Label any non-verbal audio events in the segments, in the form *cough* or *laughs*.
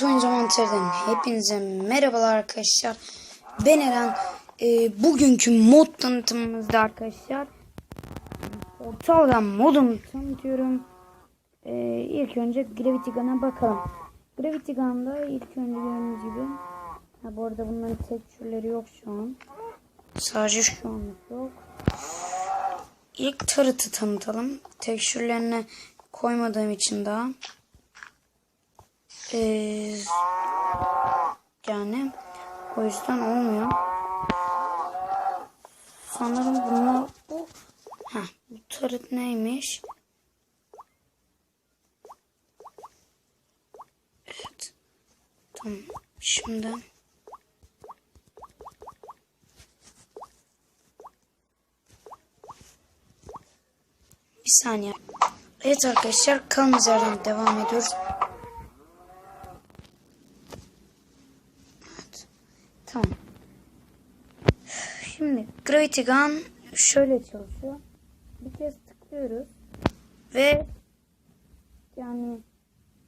Evet oyun zamanlarından hepinize merhabalar arkadaşlar. Ben Eren. Ee, bugünkü mod tanıtımımızda arkadaşlar Portal'dan modunu tanıtıyorum. Ee, ilk önce Gravity Gun'a bakalım. Gravity Gun'da ilk önce gördüğünüz gibi ha, bu arada bunların tekstürleri yok şu an. Sadece şu anlık yok. İlk tarıtı tanıtalım. Tekstürlerine koymadığım için daha. Ee, yani o yüzden olmuyor. Sanırım bunlar bu. Ha, bu tarıt neymiş? Evet. Tamam. Şimdi bir saniye. Evet arkadaşlar kaldığımız yerden devam ediyoruz. Tamam. Şimdi Gravity Gun şöyle çalışıyor. Bir kez tıklıyoruz ve yani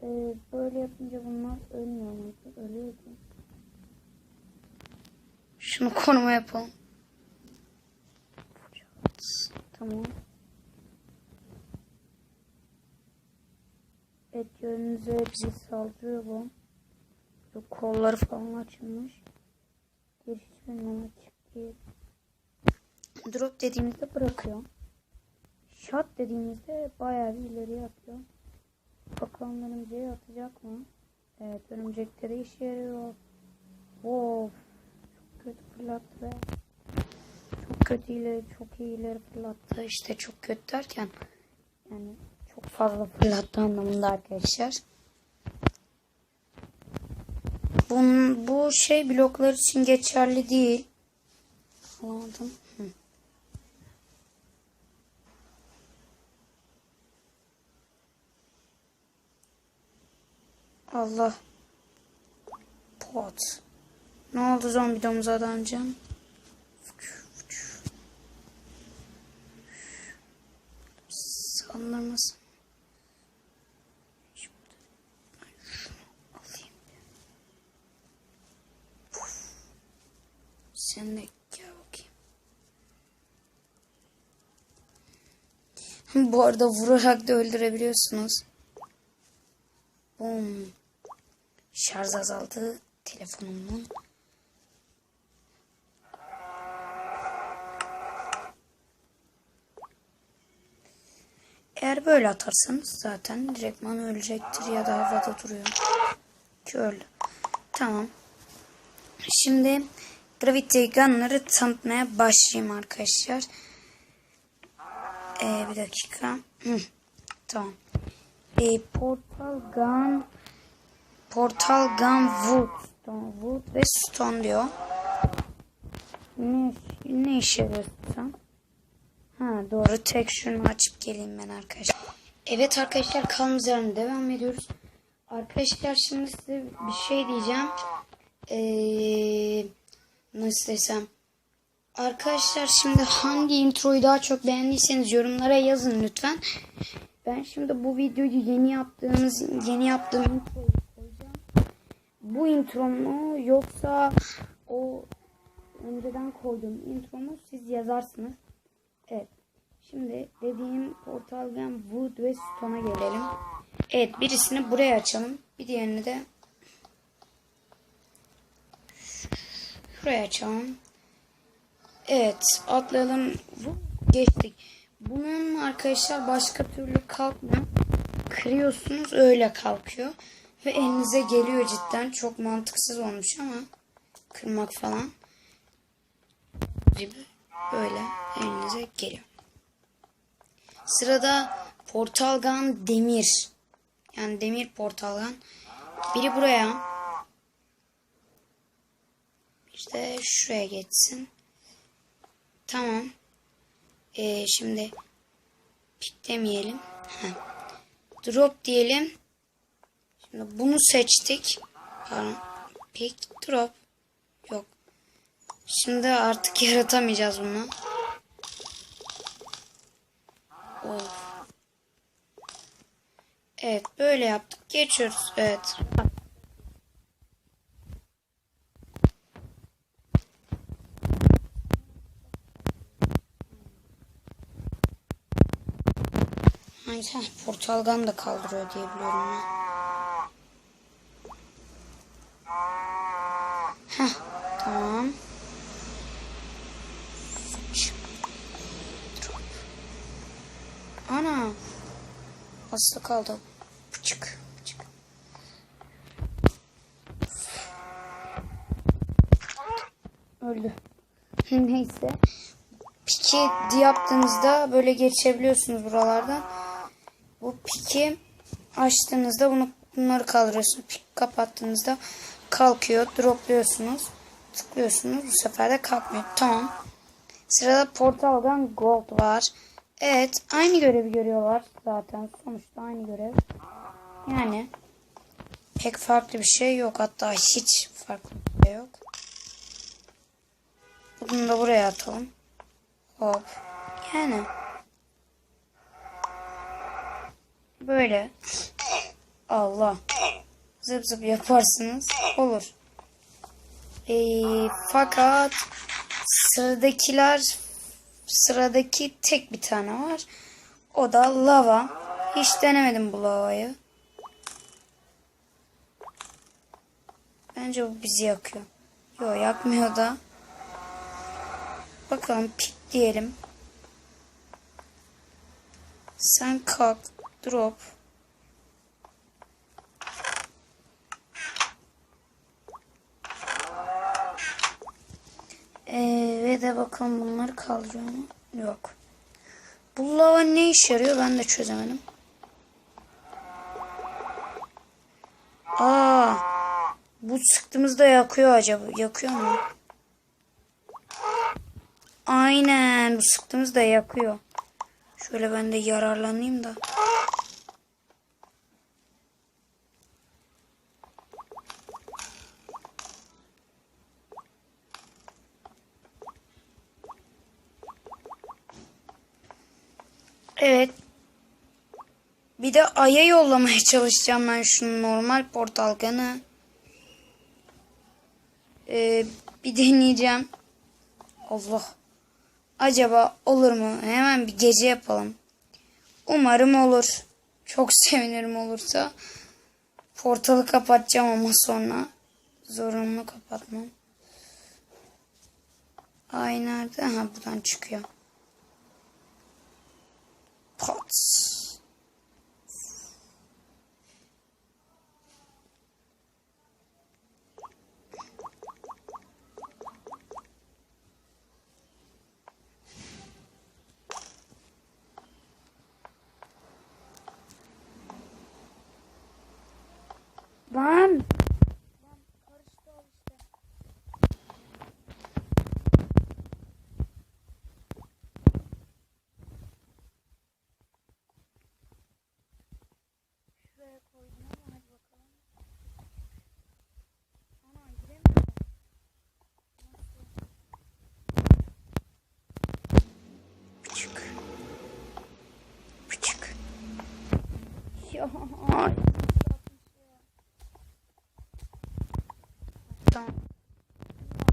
e, böyle yapınca bunlar ölmüyor mu? Ölüyordu. Şunu konuma yapalım. Tamam. Evet üzere bizi saldırıyor bu. Kolları falan açılmış. Giriş önüne açık değil. Drop dediğimizde bırakıyor. Shot dediğimizde bayağı bir ileriye atıyor. Bakalım örümceği atacak mı? Evet örümcekleri işe yarıyor. Wow. Çok kötü fırlattı be. Çok kötü ileri, çok iyi ileri fırlattı. İşte çok kötü derken yani çok fazla fırlattı anlamında arkadaşlar. Bun, bu şey bloklar için geçerli değil. Anladım. Hı. Allah. Pot. Ne oldu zombi domuz adamcığım? Saldırmasın. Sen de gel bakayım. Bu arada vurarak da öldürebiliyorsunuz. Boom. Şarj azaldı telefonumun. Eğer böyle atarsanız zaten direktman ölecektir ya da havada duruyor. Ki. Tamam. Şimdi Gravity Gun'ları tanıtmaya başlayayım arkadaşlar. Ee, bir dakika. Hı, tamam. Ee, Portal Gun Portal Gun Wood Stone, Wood ve Stone diyor. Ne, ne işe Stone? Ha doğru tek şunu açıp geleyim ben arkadaşlar. Evet arkadaşlar kalın üzerine devam ediyoruz. Arkadaşlar şimdi size bir şey diyeceğim. Eee nasıl desem. Arkadaşlar şimdi hangi introyu daha çok beğendiyseniz yorumlara yazın lütfen. Ben şimdi bu videoyu yeni yaptığımız yeni yaptığım introyu. Bu intro mu yoksa o önceden koyduğum intro mu siz yazarsınız. Evet. Şimdi dediğim Portal Gun Wood ve Stone'a gelelim. Evet birisini buraya açalım. Bir diğerini de Şuraya açalım. Evet atlayalım. Geçtik. Bunun arkadaşlar başka türlü kalkmıyor. Kırıyorsunuz öyle kalkıyor. Ve elinize geliyor cidden. Çok mantıksız olmuş ama kırmak falan gibi böyle elinize geliyor. Sırada Portal Gun Demir. Yani Demir Portal Gun. Biri buraya işte şuraya geçsin. Tamam. Ee, şimdi pik demeyelim. Heh. Drop diyelim. Bunu seçtik. Pardon. Pick drop. Yok. Şimdi artık *laughs* yaratamayacağız bunu. Of. Evet böyle yaptık. Geçiyoruz. Evet. Neyse portalgan da kaldırıyor diye biliyorum ben. Ana. Aslı kaldı. Pıçık. Pıçık. Öldü. Neyse. Piki yaptığınızda böyle geçebiliyorsunuz buralardan. Bu piki açtığınızda bunu bunları kaldırıyorsunuz. Pik kapattığınızda kalkıyor. Dropluyorsunuz. Tıklıyorsunuz. Bu sefer de kalkmıyor. Tamam. Sırada Portal Gun Gold var. Evet. Aynı görevi görüyorlar zaten. Sonuçta aynı görev. Yani pek farklı bir şey yok. Hatta hiç farklı bir şey yok. Bunu da buraya atalım. Hop. Yani. Böyle. Allah. Zıp zıp yaparsınız. Olur. Ee, fakat sıradakiler sıradaki tek bir tane var. O da lava. Hiç denemedim bu lavayı. Bence bu bizi yakıyor. Yok yakmıyor da. Bakalım pik diyelim. Sen kalk. Drop. Ee, ve de bakalım bunları kaldırıyor mu? Yok. Bu lava ne işe yarıyor ben de çözemedim. Aa, bu sıktığımızda yakıyor acaba. Yakıyor mu? Aynen. Bu sıktığımızda yakıyor. Şöyle ben de yararlanayım da. Evet. Bir de Ay'a yollamaya çalışacağım ben şunu normal portal gun'ı. Ee, bir deneyeceğim. Allah. Acaba olur mu? Hemen bir gece yapalım. Umarım olur. Çok *laughs* sevinirim olursa. Portalı kapatacağım ama sonra. Zorunlu kapatmam. Ay nerede? Ha buradan çıkıyor. Pots. Lan. Şuraya koydum ama hadi bakalım. Ana giremiyorum. Nasıl? Pıçık. Pıçık. Ya.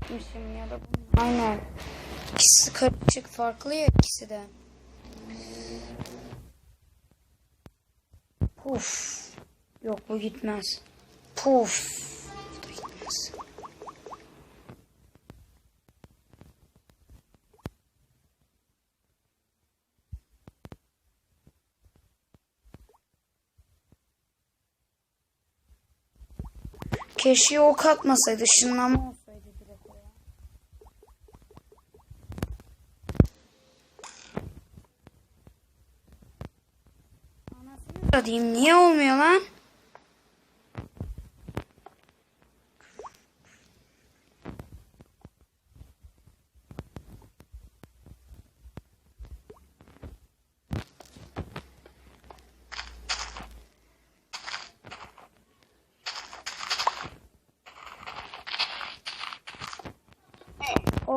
Yapmışım ya da bunu. Aynen. İkisi karışık farklı ya ikisi de. Puf. Yok bu gitmez. Puf. Bu da gitmez. Keşke ok atmasaydı. Işınlanma olsaydı direkt oraya. Anasını da diyeyim. Niye olmuyor lan?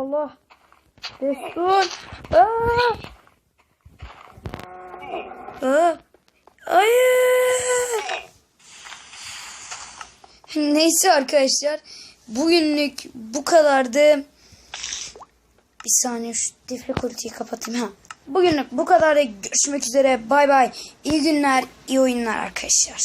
Allah. Destur. Aa. Aa. Hayır. Neyse arkadaşlar. Bugünlük bu kadardı. Bir saniye şu difficulty'yi kapatayım. Ha. Bugünlük bu kadar. Görüşmek üzere. Bay bay. İyi günler, iyi oyunlar arkadaşlar.